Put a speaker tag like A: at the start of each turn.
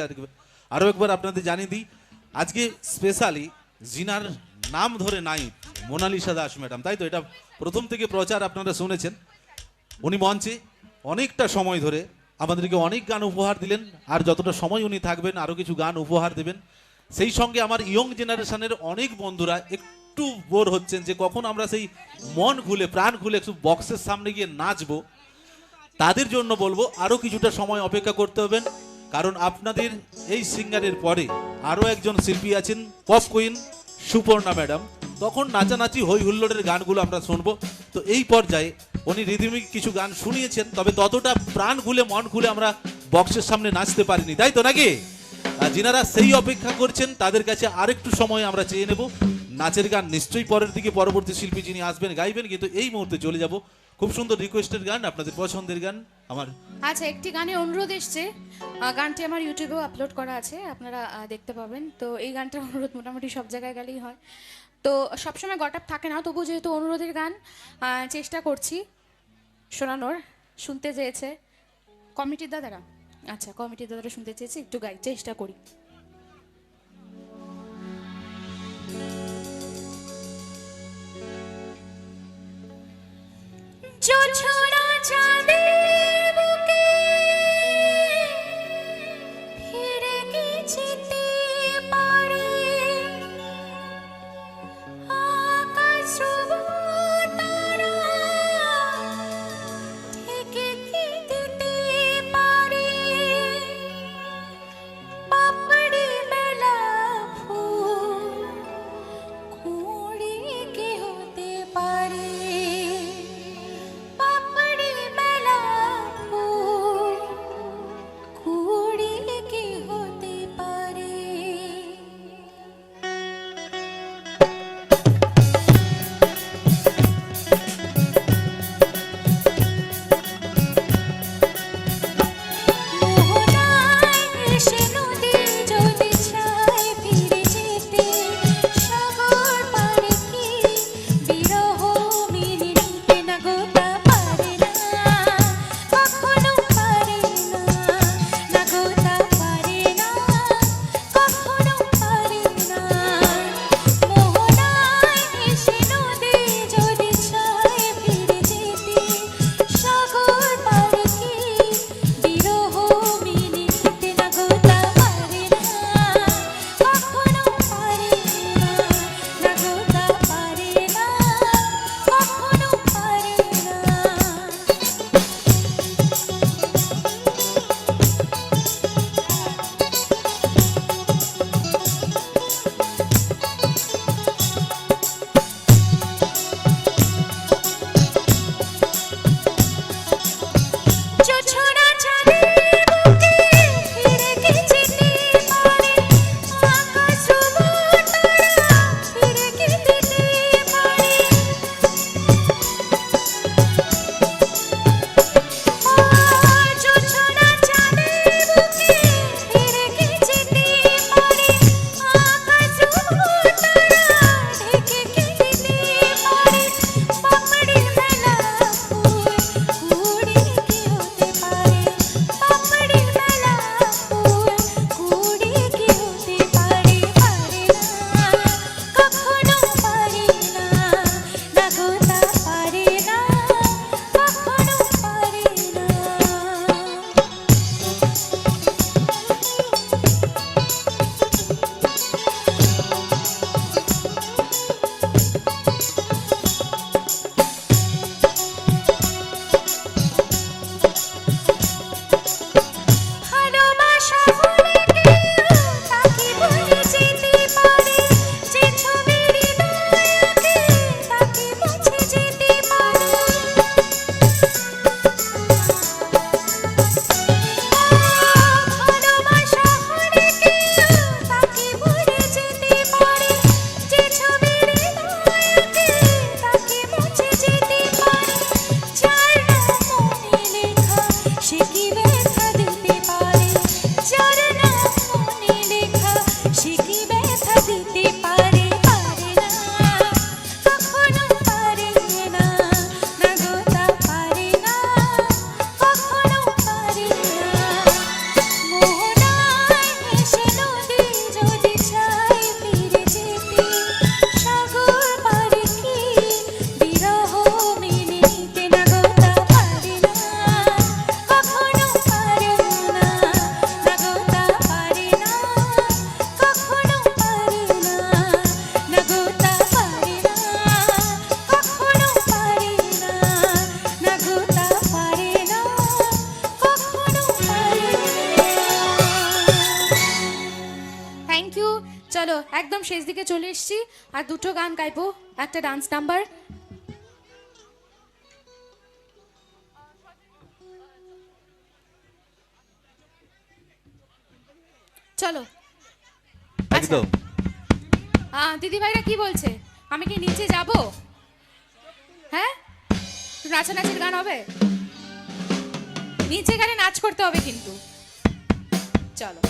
A: আর- একবার আপনাদের জানিয়ে দিই, আজকে স্পেশালি জিনার নাম ধরে নাই মোনালিসা দাস ম্যাডাম, তাই তো? এটা প্রথম থেকে প্রচার আপনারা শুনেছেন। উনি মঞ্চে অনেকটা সময় ধরে আমাদেরকে অনেক গান উপহার দিলেন, আর যতটা সময় উনি থাকবেন আরও কিছু গান উপহার দেবেন। সেই সঙ্গে আমার ইয়ং জেনারেশনের অনেক বন্ধুরা একটু বোর হচ্ছেন যে কখন আমরা সেই মন খুলে, প্রাণ খুলে একটু বক্সের সামনে গিয়ে নাচবো। তাদের জন্য বলব আরও কিছুটা সময় অপেক্ষা করতে হবেন। কারণ আপনাদের এই সিঙ্গারের পরে আরও একজন শিল্পী আছেন পপ কুইন সুপর্ণা ম্যাডাম। তখন নাচানাচি হই হুল্লোড়ের গানগুলো আমরা শুনব। তো এই পর্যায়ে উনি রিদিমিক কিছু গান শুনিয়েছেন, তবে ততটা প্রাণ খুলে, মন খুলে আমরা বক্সের সামনে নাচতে পারিনি। তাই তো নাকি? যিনারা সেই অপেক্ষা করছেন, তাদের কাছে আরেকটু সময় আমরা চেয়ে নেব। নাচের গান নিশ্চয়ই পরের দিকে পরবর্তী শিল্পী যিনি আসবেন, গাইবেন, কিন্তু এই মুহূর্তে চলে যাব খুব সুন্দর রিকোয়েস্টের গান, আপনাদের পছন্দের গান, আমার
B: আচ্ছা একটি গানের অনুরোধ এসছে। গানটি আমার ইউটিউবেও আপলোড করা আছে, আপনারা দেখতে পাবেন। তো এই গানটার অনুরোধ মোটামুটি সব জায়গায় গেলেই হয়। তো সবসময় গট থাকে না, তবু যেহেতু অনুরোধের গান চেষ্টা করছি শোনানোর, শুনতে চেয়েছে। কমিটির দাদারা আচ্ছা কমিটির দাদারা শুনতে চেয়েছে, একটু গাই, চেষ্টা করি। জোছনা চাঁদের চলো একদম শেষ দিকে চলে এসেছি। আর দুটো গান গাইবো একটা ডান্স নাম্বার চলো। আচ্ছা।
A: একদম।
B: দিদি ভাইরা কি বলছে? আমি কি নিচে যাব? হ্যাঁ? নাচানাচির গান হবে? নিচে গেলে নাচ করতে হবে কিন্তু। চলো।